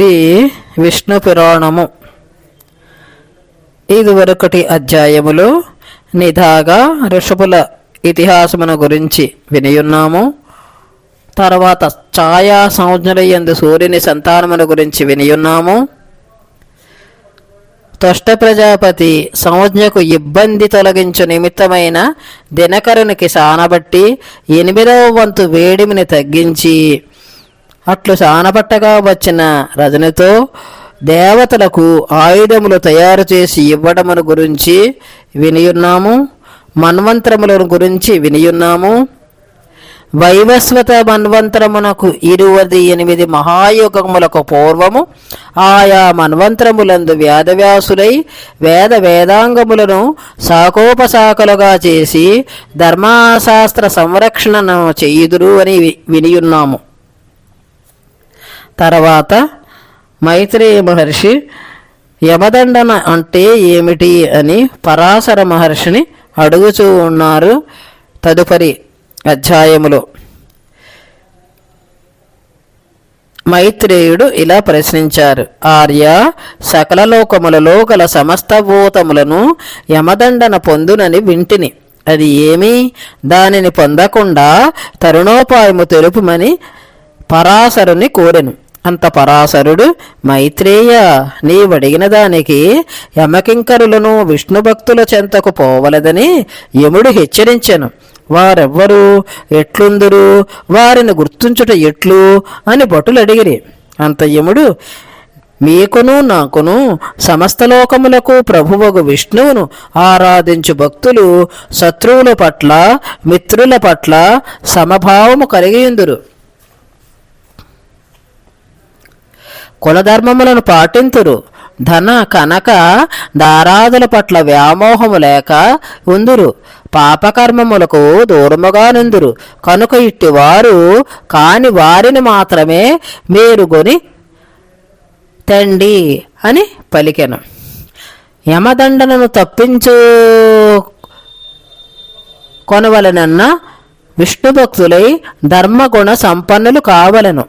శ్రీ విష్ణు పురాణము. ఇదివరకటి అధ్యాయములో. నిధాగా ఋషభుల ఇతిహాసమును గురించి వినియున్నాము. తర్వాత ఛాయా సంజ్ఞలయ్యందు సూర్యుని సంతానమును గురించి వినియున్నాము. తుష్ట ప్రజాపతి సంజ్ఞకు ఇబ్బంది తొలగించు నిమిత్తమైన దినకరునికి సానబట్టి ఎనిమిదవ వంతు వేడిమిని తగ్గించి అట్లు సానపట్టగా వచ్చిన రజనితో దేవతలకు ఆయుధములు తయారు చేసి ఇవ్వడమును గురించి వినియున్నాము. మన్వంతరములను గురించి వినియున్నాము. వైవస్వత మన్వంతరమునకు ఇరువది ఎనిమిది మహాయుగములకు పూర్వము ఆయా మన్వంతరములందు వేదవ్యాసులై వేద వేదాంగములను శాఖోపశాఖలుగా చేసి ధర్మాశాస్త్ర సంరక్షణను చేయుదురు అని వి- వినియున్నాము. తర్వాత మైత్రేయ మహర్షి యమదండన అంటే ఏమిటి అని పరాశర మహర్షిని అడుగుచూ ఉన్నారు తదుపరి అధ్యాయములో. మైత్రేయుడు ఇలా ప్రశ్నించారు. ఆర్య సకల లోకములలో గల సమస్త భూతములను యమదండన పొందునని వింటిని. అది ఏమి? దానిని పొందకుండా తరుణోపాయము తెలుపుమని పరాశరుని కోరెను. అంత పరాశరుడు మైత్రేయ. నీవడిగిన దానికి యమకింకరులను విష్ణు భక్తుల చెంతకు పోవలదని యముడు హెచ్చరించెను. వారెవ్వరు? ఎట్లుందురు? వారిని గుర్తుంచుట ఎట్లు? అని భటులు అడిగిరి అంత యముడు మీకును నాకును సమస్త లోకములకు ప్రభువగు విష్ణువును ఆరాధించు భక్తులు శత్రువుల పట్ల మిత్రుల పట్ల సమభావము కలిగియుందురు. కులధర్మములను పాటింతురు. ధన కనక దారాదుల పట్ల వ్యామోహము లేక ఉందురు. పాపకర్మములకు దూరముగా నుందురు. కనుక ఇట్టి వారు కాని వారిని మాత్రమే మేరుగొని తండి అని పలికెను. యమదండనను తప్పించు కొనవలనన్న విష్ణు భక్తులై ధర్మగుణ సంపన్నులు కావలను.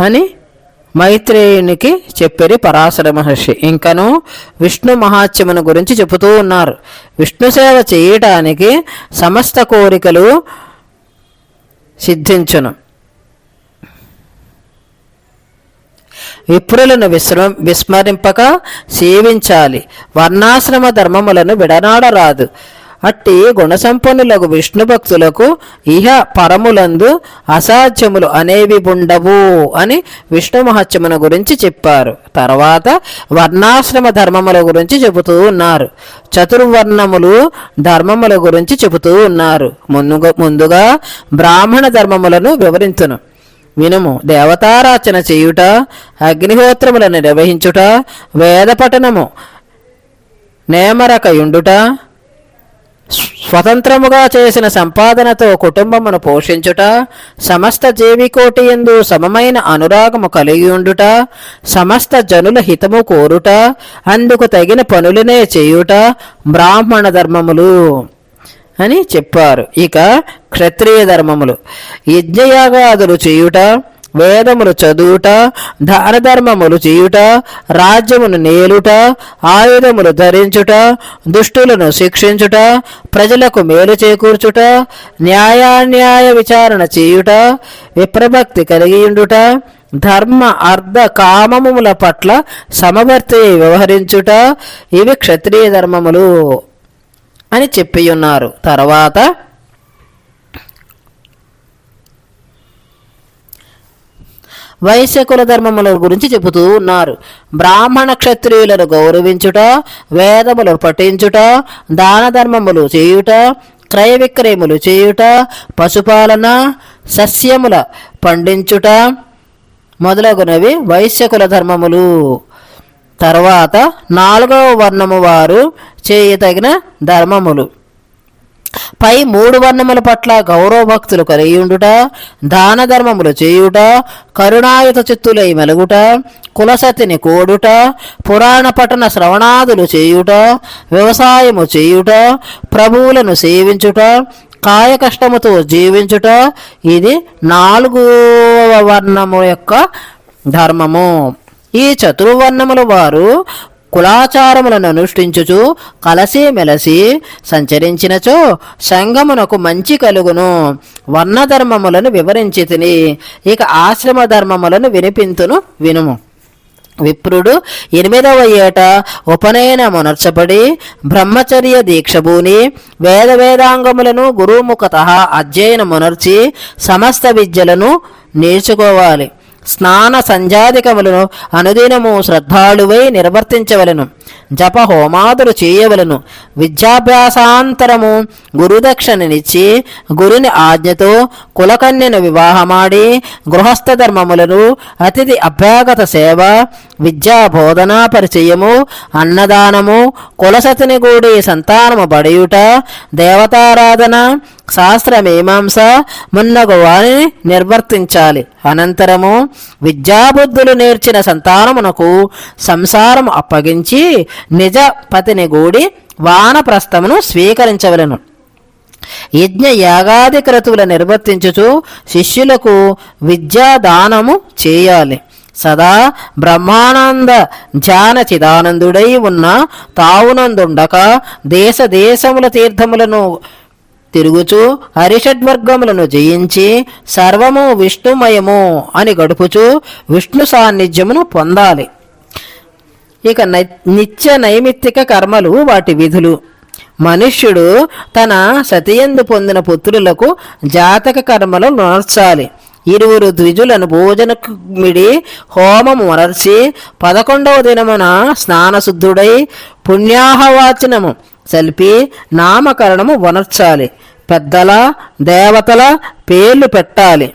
అని మైత్రేయునికి చెప్పిరి పరాశర మహర్షి. ఇంకను విష్ణు మహాత్యమును గురించి చెబుతూ ఉన్నారు. విష్ణు సేవ చేయటానికి సమస్త కోరికలు సిద్ధించును. విప్రులను విశ్ర విస్మరింపక సేవించాలి. వర్ణాశ్రమ ధర్మములను విడనాడరాదు. అట్టి గుణసంపన్నులకు విష్ణు భక్తులకు ఇహ పరములందు అసాధ్యములు అనేవి ఉండవు అని విష్ణు మహత్యమును గురించి చెప్పారు. తర్వాత వర్ణాశ్రమ ధర్మముల గురించి చెబుతూ ఉన్నారు. చతుర్వర్ణములు ధర్మముల గురించి చెబుతూ ఉన్నారు. ముందుగా ముందుగా బ్రాహ్మణ ధర్మములను వివరించును. వినుము. దేవతారాచన చేయుట అగ్నిహోత్రములను నిర్వహించుట వేద పఠనము నేమరకయుండుట స్వతంత్రముగా చేసిన సంపాదనతో కుటుంబమును పోషించుట సమస్త జీవికోటి ఎందు సమమైన అనురాగము కలిగి ఉండుట సమస్త జనుల హితము కోరుట అందుకు తగిన పనులనే చేయుట బ్రాహ్మణ ధర్మములు అని చెప్పారు. ఇక క్షత్రియ ధర్మములు. యజ్ఞయాగాదులు చేయుట వేదములు చదువుట ధనధర్మములు చేయుట రాజ్యమును నేలుట ఆయుధములు ధరించుట దుష్టులను శిక్షించుట ప్రజలకు మేలు చేకూర్చుట న్యాయాన్యాయ విచారణ చేయుట విప్రభక్తి కలిగియుండుట ధర్మ అర్ధ కామముల పట్ల సమవర్తి వ్యవహరించుట ఇవి క్షత్రియ ధర్మములు అని చెప్పియున్నారు. తర్వాత వైశ్య వైశ్యకుల ధర్మముల గురించి చెబుతూ ఉన్నారు. బ్రాహ్మణ క్షత్రియులను గౌరవించుట వేదములు పఠించుట దాన ధర్మములు చేయుట క్రయ విక్రయములు చేయుట పశుపాలన సస్యముల పండించుట మొదలగునవి వైశ్యకుల ధర్మములు. తర్వాత నాలుగవ వర్ణము వారు చేయతగిన ధర్మములు. పై మూడు వర్ణముల పట్ల గౌరవ భక్తులు కలిగి ఉండుట దాన ధర్మములు చేయుట కరుణాయుత చిత్తులై మెలుగుట కులసతిని కోడుట పురాణ పఠన శ్రవణాదులు చేయుట వ్యవసాయము చేయుట ప్రభువులను సేవించుట కాయ కష్టముతో జీవించుట ఇది నాలుగు వర్ణము యొక్క ధర్మము. ఈ చతుర్వర్ణముల వారు కులాచారములను అనుష్ఠించుచు కలసి మెలసి సంచరించినచో సంగమునకు మంచి కలుగును. వర్ణధర్మములను వివరించి తిని ఇక ఆశ్రమ ధర్మములను వినిపింతును వినుము. విప్రుడు ఎనిమిదవ ఏట ఉపనయనమునర్చబడి బ్రహ్మచర్య దీక్షభూని వేద వేదాంగములను గురుముఖత అధ్యయనమునర్చి సమస్త విద్యలను నేర్చుకోవాలి. స్నాన సంధ్యాధికములను అనుదినము శ్రద్ధాళువై నిర్వర్తించవలను జప హోమాదులు చేయవలను విద్యాభ్యాసాంతరము గురుదక్షిణనిచ్చి గురుని ఆజ్ఞతో కులకన్యను వివాహమాడి గృహస్థ ధర్మములను అతిథి అభ్యాగత సేవ విద్యా బోధనా పరిచయము అన్నదానము కులసతిని గూడి సంతానము బడియుట దేవతారాధన శాస్త్రమీమాంస మున్నగు వారిని నిర్వర్తించాలి. అనంతరము విద్యాబుద్ధులు నేర్చిన సంతానమునకు సంసారం అప్పగించి నిజ పతిని గూడి వానప్రస్థమును స్వీకరించవలను. యజ్ఞ యాగాది క్రతువులు నిర్వర్తించుచు శిష్యులకు విద్యాదానము చేయాలి. సదా బ్రహ్మానంద ధ్యాన చిదానందుడై ఉన్న తావునందుండక దేశ దేశముల తీర్థములను తిరుగుచు హరిషడ్వర్గములను జయించి సర్వము విష్ణుమయము అని గడుపుచు విష్ణు సాన్నిధ్యమును పొందాలి. ఇక నిత్య నైమిత్తిక కర్మలు వాటి విధులు. మనుష్యుడు తన సతియందు పొందిన పుత్రులకు జాతక కర్మలు నొనర్చాలి ఇరువురు ద్విజులను భోజనమిడి హోమము వనర్చి పదకొండవ దినమున స్నానశుద్ధుడై పుణ్యాహవాచనము చలిపి నామకరణము వనర్చాలి. పెద్దల దేవతల పేర్లు పెట్టాలి.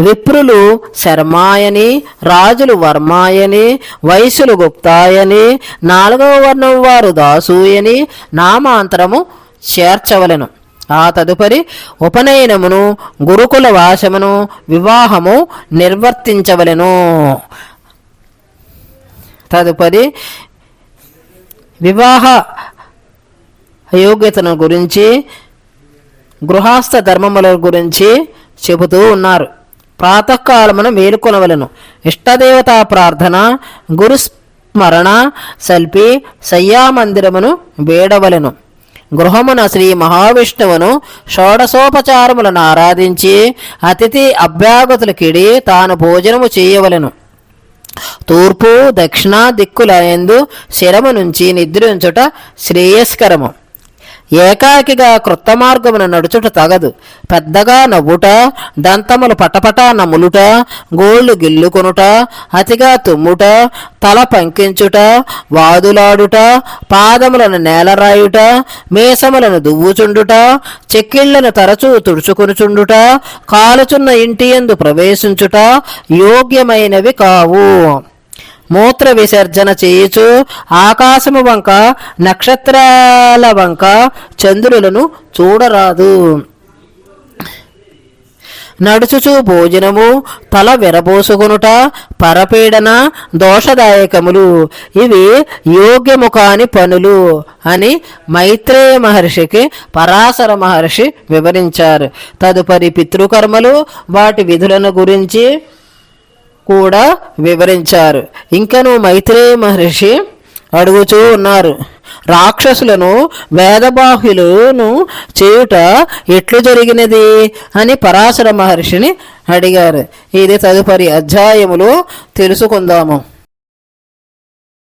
విప్రులు శర్మాయని రాజులు వర్మాయని వయసులు గుప్తాయని నాలుగవ వర్ణం వారు దాసూయని నామాంతరము చేర్చవలెను. ఆ తదుపరి ఉపనయనమును గురుకుల వాసమును వివాహము నిర్వర్తించవలెను. తదుపరి వివాహ యోగ్యతను గురించి గృహస్థ ధర్మముల గురించి చెబుతూ ఉన్నారు. ప్రాతకాలమున మేలుకొనవలను. ఇష్టదేవతా ప్రార్థన గురుస్మరణ సల్పి శయ్యామందిరమును వేడవలను. గృహమున శ్రీ మహావిష్ణువును షోడశోపచారములను ఆరాధించి అతిథి అభ్యాగతులకిడి తాను భోజనము చేయవలెను. తూర్పు దక్షిణ దిక్కుల ఎందు శిరము నుంచి నిద్రించుట శ్రేయస్కరము. ఏకాకిగా క్రొత్త మార్గమున నడుచుట తగదు. పెద్దగా నవ్వుట దంతములు పటపట నములుట గోళ్ళు గిల్లుకొనుట అతిగా తుమ్ముట తల పంకించుట వాదులాడుట పాదములను నేలరాయుట మీసములను దువ్వుచుండుట చెక్కిళ్ళను తరచూ తుడుచుకొనుచుండుట కాలుచున్న ఇంటి యందు ప్రవేశించుట యోగ్యమైనవి కావు. మూత్ర విసర్జన చేయుచు ఆకాశము వంక నక్షత్రాల వంక చంద్రులను చూడరాదు. నడుచుచు భోజనము తల విరబోసుకొనుట పరపీడన దోషదాయకములు. ఇవి యోగ్యము కాని పనులు అని మైత్రేయ మహర్షికి పరాశర మహర్షి వివరించారు. తదుపరి పితృకర్మలు వాటి విధులను గురించి కూడా వివరించారు. ఇంకను మైత్రేయ మహర్షి అడుగుతూ ఉన్నారు. రాక్షసులను వేదబాహులను చేయుట ఎట్లు జరిగినది? అని పరాశర మహర్షిని అడిగారు. ఇది తదుపరి అధ్యాయములో తెలుసుకుందాము.